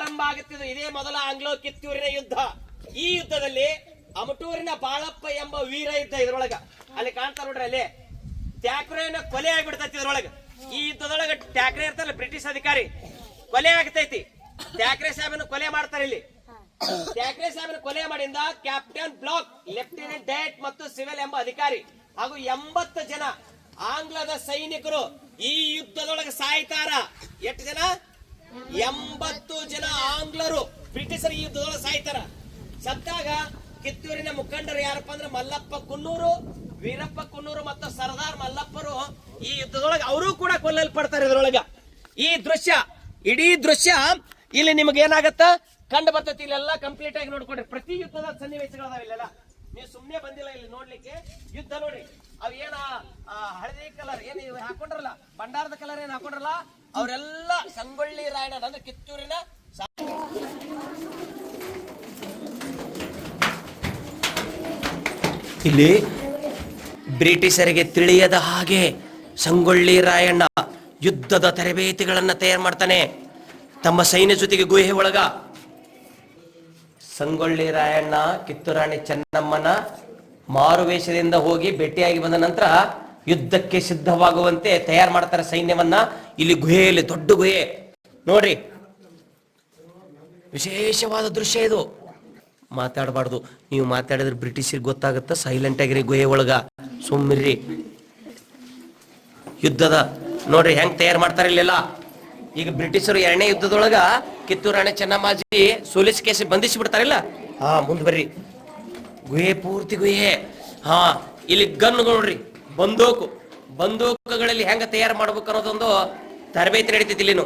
ಆರಂಭ ಆಗುತ್ತಿದ್ದು ಇದೇ ಮೊದಲ ಆಂಗ್ಲೋ ಕಿತ್ತೂರಿನ ಯುದ್ಧ. ಈ ಯುದ್ಧದಲ್ಲಿ ಅಮಟೂರಿನ ಬಾಳಪ್ಪ ಎಂಬ ವೀರ ಯುದ್ಧ ಇದ್ರೊಳಗ. ಅಲ್ಲಿ ಕಾಣ್ತಾ ನೋಡ್ರಿ ಅಲ್ಲಿ ಟ್ಯಾಕ್ರೆನ ಕೊಲೆ ಆಗ್ಬಿಡ್ತೈತಿ ಇದ್ರೊಳಗ. ಈ ಯುದ್ಧದೊಳಗ ಟ್ಯಾಕ್ರೆ ಇರ್ತಾರಲ್ಲ ಬ್ರಿಟಿಷ್ ಅಧಿಕಾರಿ. ಕೊಲೆ ಆಗ್ತೈತಿ. ಟ್ಯಾಕ್ರೆ ಸಾಹೇಬನ ಕೊಲೆ ಮಾಡ್ತಾರೆ ಇಲ್ಲಿ. ಟ್ಯಾಕ್ರೆ ಸಾಹೇಬನ ಕೊಲೆ ಮಾಡಿಂದ ಕ್ಯಾಪ್ಟನ್ ಬ್ಲಾಕ್, ಲೆಫ್ಟಿನೆಂಟ್ ಡೇಟ್ ಮತ್ತು ಸಿವಿಲ್ ಎಂಬ ಅಧಿಕಾರಿ ಹಾಗೂ ಎಂಬತ್ತು ಜನ ಆಂಗ್ಲದ ಸೈನಿಕರು ಈ ಯುದ್ಧದೊಳಗೆ ಸಾಯ್ತಾರ. ಎಷ್ಟು ಜನ? ಎಂಬತ್ತು ಜನ ಆಂಗ್ಲರು ಬ್ರಿಟಿಷರು ಈ ಯುದ್ಧದೊಳಗೆ ಸಾಯ್ತಾರ. ಸತ್ತಾಗ ಕಿತ್ತೂರಿನ ಮುಖಂಡರು ಯಾರಪ್ಪ ಅಂದ್ರೆ ಮಲ್ಲಪ್ಪ ಕುನ್ನೂರು, ವೀರಪ್ಪ ಕುನ್ನೂರು ಮತ್ತು ಸರ್ದಾರ್ ಮಲ್ಲಪ್ಪರು ಈ ಯುದ್ಧದೊಳಗೆ ಅವರು ಕೂಡ ಕೊಲ್ಲಲ್ಪಡ್ತಾರೆ ಇದ್ರೊಳಗ. ಈ ದೃಶ್ಯ, ಇಡೀ ದೃಶ್ಯ ಇಲ್ಲಿ ನಿಮ್ಗೆ ಏನಾಗತ್ತ? ಕಂಡು ಬರ್ತೈತಿ, ಇಲ್ಲೆಲ್ಲ ಕಂಪ್ಲೀಟ್ ಆಗಿ ನೋಡ್ಕೊಂಡ್ರಿ. ಪ್ರತಿ ಯುದ್ಧದ ಸನ್ನಿವೇಶಗಳದಾವ ಇಲ್ಲೆಲ್ಲ. ನೀವು ಸುಮ್ಮನೆ ಬಂದಿಲ್ಲ ಇಲ್ಲಿ ನೋಡ್ಲಿಕ್ಕೆ. ಯುದ್ಧ ನೋಡಿ. ಅವೇನ ಹಳದಿ ಕಲರ್ ಏನು ಹಾಕೊಂಡ್ರಲ್ಲ? ಬಂಡಾರದ ಕಲರ್ ಏನು ಹಾಕೊಂಡ್ರಲ್ಲ? ಅವರೆಲ್ಲ ಸಂಗೊಳ್ಳಿ ರಾಯಣ್ಣ ಅಂದ್ರೆ ಕಿತ್ತೂರಿನ ಇಲ್ಲಿ ಬ್ರಿಟಿಷರಿಗೆ ತಿಳಿಯದ ಹಾಗೆ ಸಂಗೊಳ್ಳಿ ರಾಯಣ್ಣ ಯುದ್ಧದ ತರಬೇತಿಗಳನ್ನ ತಯಾರು ಮಾಡ್ತಾನೆ. ತಮ್ಮ ಸೈನ್ಯ ಜೊತೆಗೆ ಗುಹೆ ಒಳಗ. ಸಂಗೊಳ್ಳಿ ರಾಯಣ್ಣ ಕಿತ್ತೂರಾಣಿ ಚೆನ್ನಮ್ಮನ ಮಾರುವೇಷದಿಂದ ಹೋಗಿ ಭೇಟಿಯಾಗಿ ಬಂದ ನಂತರ ಯುದ್ಧಕ್ಕೆ ಸಿದ್ಧವಾಗುವಂತೆ ತಯಾರು ಮಾಡ್ತಾರೆ ಸೈನ್ಯವನ್ನ. ಇಲ್ಲಿ ಗುಹೆಯಲ್ಲಿ ದೊಡ್ಡ ಗುಹೆ. ನೋಡ್ರಿ. ವಿಶೇಷವಾದ ದೃಶ್ಯ ಇದು. ಮಾತಾಡಬಾರ್ದು. ನೀವು ಮಾತಾಡಿದ್ರೆ ಬ್ರಿಟಿಷರಿಗೆ ಗೊತ್ತಾಗುತ್ತೆ ಸೈಲೆಂಟ್ ಆಗಿರಿ ಗುಹೆ ಒಳಗ. ಸುಮ್ಮಿರ್ರಿ ಯುದ್ಧದ, ನೋಡ್ರಿ ಹೆಂಗ್ ತಯಾರು ಮಾಡ್ತಾರೆ ಇಲ್ಲೆಲ್ಲ. ಈಗ ಬ್ರಿಟಿಷರು ಎರಡನೇ ಯುದ್ಧದೊಳಗ ಕಿತ್ತೂರು ರಾಣಿ ಚೆನ್ನಮ್ಮಾಜಿ ಸೋಲಿಸ್ ಕೇಸಿ ಬಂಧಿಸಿ ಬಿಡ್ತಾರಿಲ್ಲ ಹಾ, ಮುಂದ್ ಬರ್ರಿ. ಗುಹೆ ಪೂರ್ತಿ ಗುಹೆ. ಹಾ, ಇಲ್ಲಿ ಗನ್ ನೋಡ್ರಿ. ಬಂದೂಕು. ಬಂದೂಕುಗಳಲ್ಲಿ ಹೆಂಗ ತಯಾರು ಮಾಡ್ಬೇಕು ಅನ್ನೋದೊಂದು ತರಬೇತಿ ನಡೀತೈತಿ ಇಲ್ಲಿನು